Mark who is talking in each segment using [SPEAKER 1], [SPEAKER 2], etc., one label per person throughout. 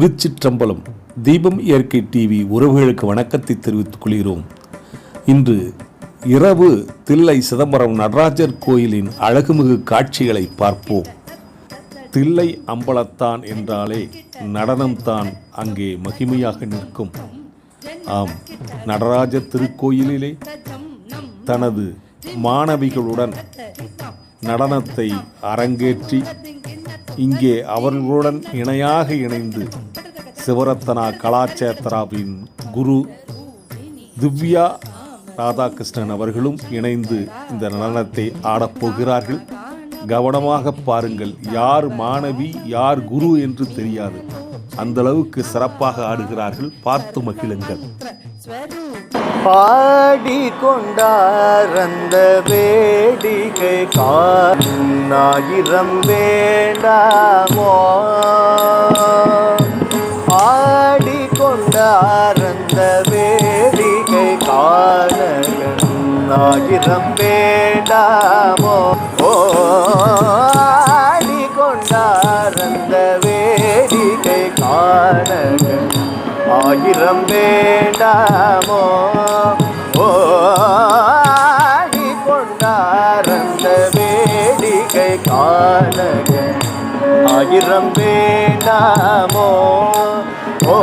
[SPEAKER 1] திருச்சிற்றம்பலம் தீபம் இயற்கை டிவி உறவுகளுக்கு வணக்கத்தை தெரிவித்துக் கொள்கிறோம். இன்று இரவு தில்லை சிதம்பரம் நடராஜர் கோயிலின் அழகுமிகு காட்சிகளை பார்ப்போம். தில்லை அம்பலத்தான் என்றாலே நடனம்தான் அங்கே மகிமையாக நிற்கும். ஆம் நடராஜர் திருக்கோயிலிலே தனது மாணவிகளுடன் நடனத்தை அரங்கேற்றி இங்கே அவர்களுடன் இணையாக இணைந்து சிவரத்னா கலாச்சேத்ராவின் குரு திவ்யா ராதாகிருஷ்ணன் அவர்களும் இணைந்து இந்த நடனத்தை ஆடப்போகிறார்கள் கவனமாக பாருங்கள் யார் மாணவி யார் குரு என்று தெரியாது. அந்த அளவுக்கு சிறப்பாக ஆடுகிறார்கள் பார்த்து மகிழுங்கள்.
[SPEAKER 2] பாடிக்கொண்டாரந்த வேடிக்கை காயிரம் வேண்டாமோ ஆரந்த வேடிக்கை காயிரம் வேண்டாமோ? ஓ ஆடிக்கொண்டாரந்த வேடிக்கை காணகன் ஆயிரம் வேண்டாமோ? ஓடி கொண்டாரந்த வேடிக்கை காணக ஆயிரம் வேண்டாமோ? ஓ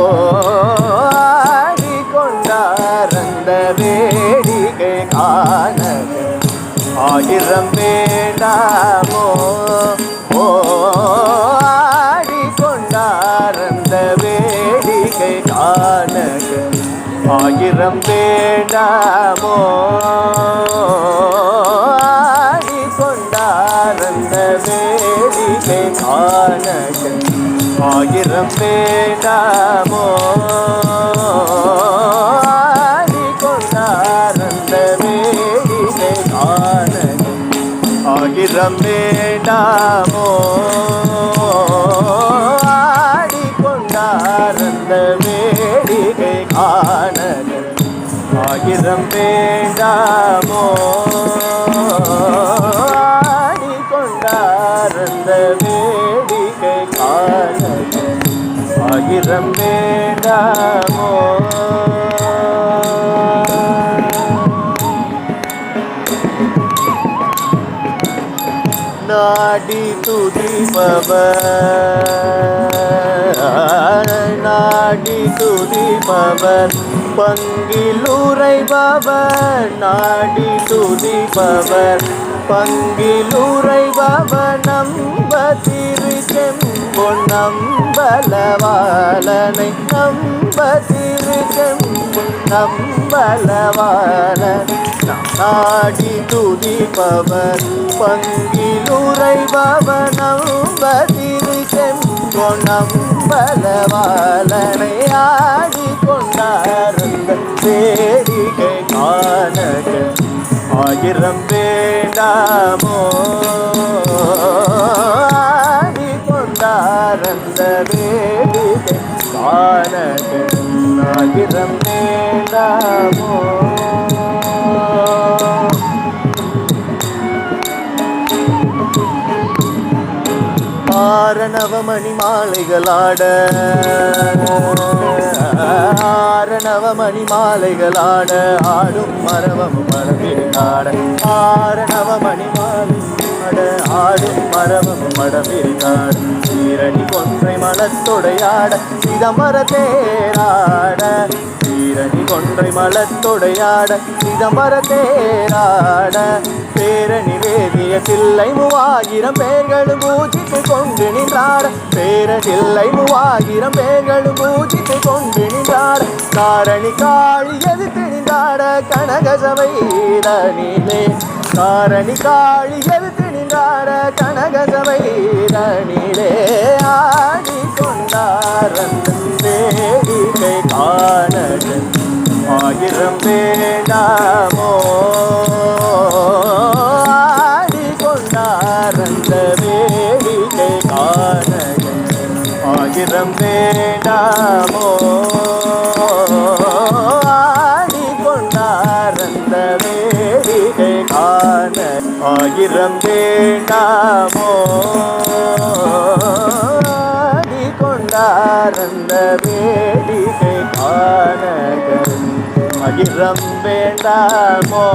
[SPEAKER 2] ஆயிரம் வேண்டாமோ ஓ கொண்டாரந்த வேடிக்கை காணக. ஆயிரம் வேண்டாமோ கொண்டாரந்த வேடிக்கை காணக. ஆயிரம் வேண்டாமோ ஆயிரம் வேண்டாமோ ஆடிக்கொண்டாரந்த வேடிக்கை காணக ஆயிரம் வேண்டாமோ? ஆடிக்கொண்டாரந்த வேடிக்கை காணக ஆயிரம் வேண்டாமோ? நாடி துதிப்பவர் நாடி துதிப்பவர் பங்கிலுரைபவர் நாடி துதிப்பவர் பங்கிலுரைபவர் நம்ப திருச்செம்பொன் நம்பலவாளனை நம்ப நம்பலவாளனை நாடி துதிப்பவர் பங்கிலுரைபவர் நம்ப திருச்செம்பொன் நம்பலவாளனை ஆடி கொண்டாருந்த வேடிக்கை காணக ஆயிரம் வேண்டாமோ? ஆடி கொண்டாரந்த வேடிகை காணக. ஆயிரம் வேண்டாமோ ஆரணவமணி மாலைகளாட. ஆரணவமணி மாலைகளாட. ஆடும் மரவம் மடமிருக்காட ஆரணவமணி மாலை ஆட ஆடும் மரவம் மடமிருக்காட சீரணி கொன்றை மலத்தொடையாட சிதம்பர தேராட. சீரணி கொன்றை மலத்தொடையாட சிதம்பர தேராட. பேரணி வேதிய தில்லை மூவாயிரம் பேர்களும் பூஜித்து கொண்டு நின்றாட. பேரதில்லை மூவாயிரம் பேர்களும் பூஜித்து கொண்டு நின்றாட. காரணி காளி எதிர்த்து நின்றாட கனகசபை தனிலே காரணி காளி எதிர்த்து நின்றாட கனகசபை தனிலே ஆடி கொண்டாரந்த வேடிக்கை காணகன் ஆயிரம் வேண்டா ஆயிரம் வேண்டாமோ கொண்டார்ந்த வேடிகை காணகன். மகிழம் வேண்டாமோ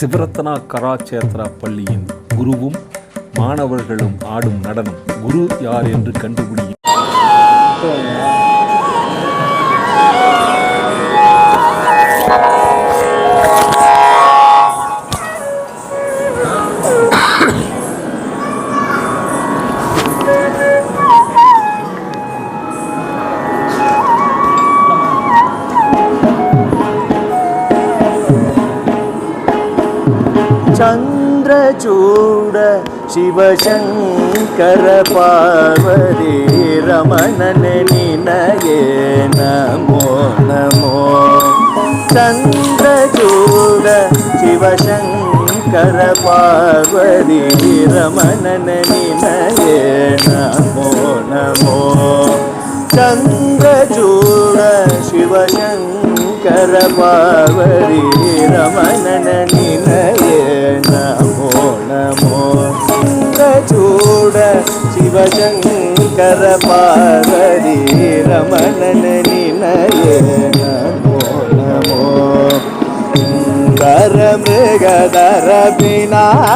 [SPEAKER 1] சிவரத்னா கராச்சேத்ரா பள்ளியின் குருவும் மாணவர்களும் ஆடும் நடனம். குரு யார் என்று
[SPEAKER 2] கண்டுபிடி ಶಿವಶಂಕರ ಪಾರ್ವತಿ ರಮಣನ ನಿನಗೆ ನಮೋ ನಮೋ ಚಂದ್ರಚೂಡ ಶಿವಶಂಕರ ಪಾರ್ವತಿ ರಮಣನ ನಿನಗೆ ನಮೋ ನಮೋ ಚಂದ್ರಚೂಡ ಶಿವಶಂಕರ ಪಾರ್ವತಿ ಪಾರ್ವತಿ ರಮಣನ ನಿನಗೆ ನಮೋ ನಮೋ ಗರ ಮೃಗದರ ಪಿನಾಗದನುಗರ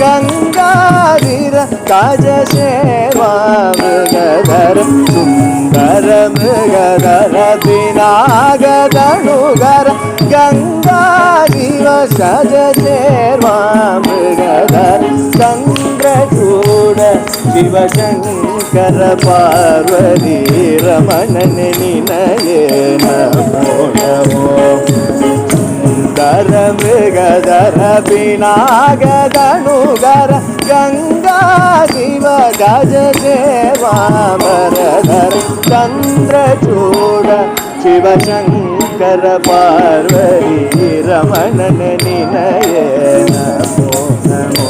[SPEAKER 2] ಗಂಗಾಧೀರ ಕಾಜ ಸೇವಾ ಮೃಗಧರ ಸುಂದರ ಮೃಗಧರ ಪಿನಾಗದನುಗರ ಗಂಗಾಧೀವ ಸಜ శివశంకర పార్వతి రమణని నినయే నమో నమో దర మృగధర పినాగదనుగర గంగా శివ గజ దేవామరధర చంద్రచూడ శివశంకర పార్వతి రమణ నినయే నమో నమో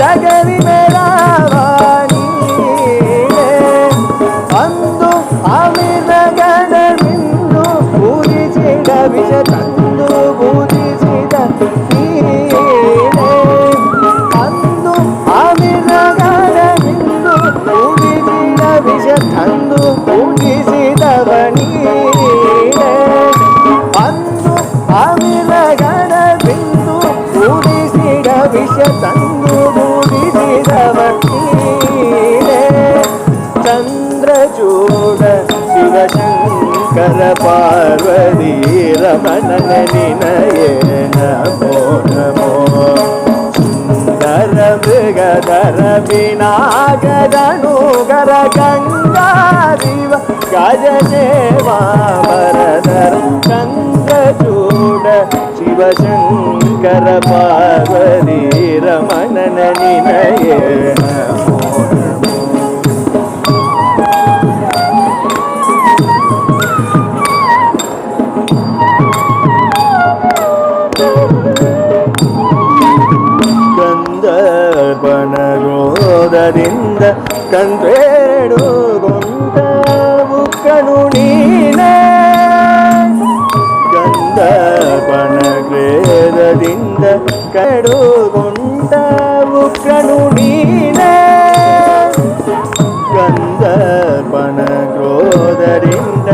[SPEAKER 2] ಮೂ నర వినాగదను గర గంగాదివ గజదేవారదర చంద్రచూడ శివశంకర పార్వతి రమణ నినయ ಗಂಧರ್ಪಣರೋಧದಿಂದ ಕಂದ್ರೇಡುಗೊಂಡ ಬುಕ್ಕನು ನೀನೇ ಗಂಧರ್ಪಣಗ್ರೇದದಿಂದ ಕಡುಗೊಂಡ ಬುಕ್ಕನು ನೀನೇ ಗಂಧರ್ಪಣ ಕ್ರೋಧರಿಂದ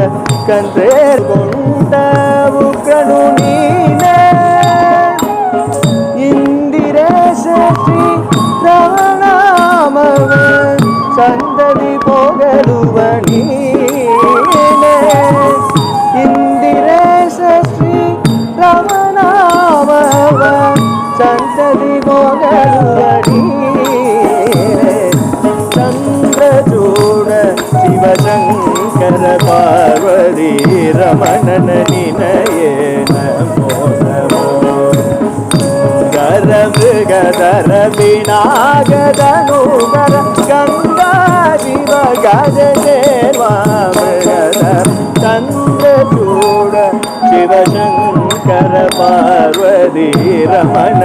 [SPEAKER 2] ಕಂದ್ರೇರ್ಗೊಂಡ ജഗദനൂപര ഗംഗാജിവ ഗജദേവാമൃഗത ചന്ദ്രചൂട ശിവശങ്കര പാർവതി രമണ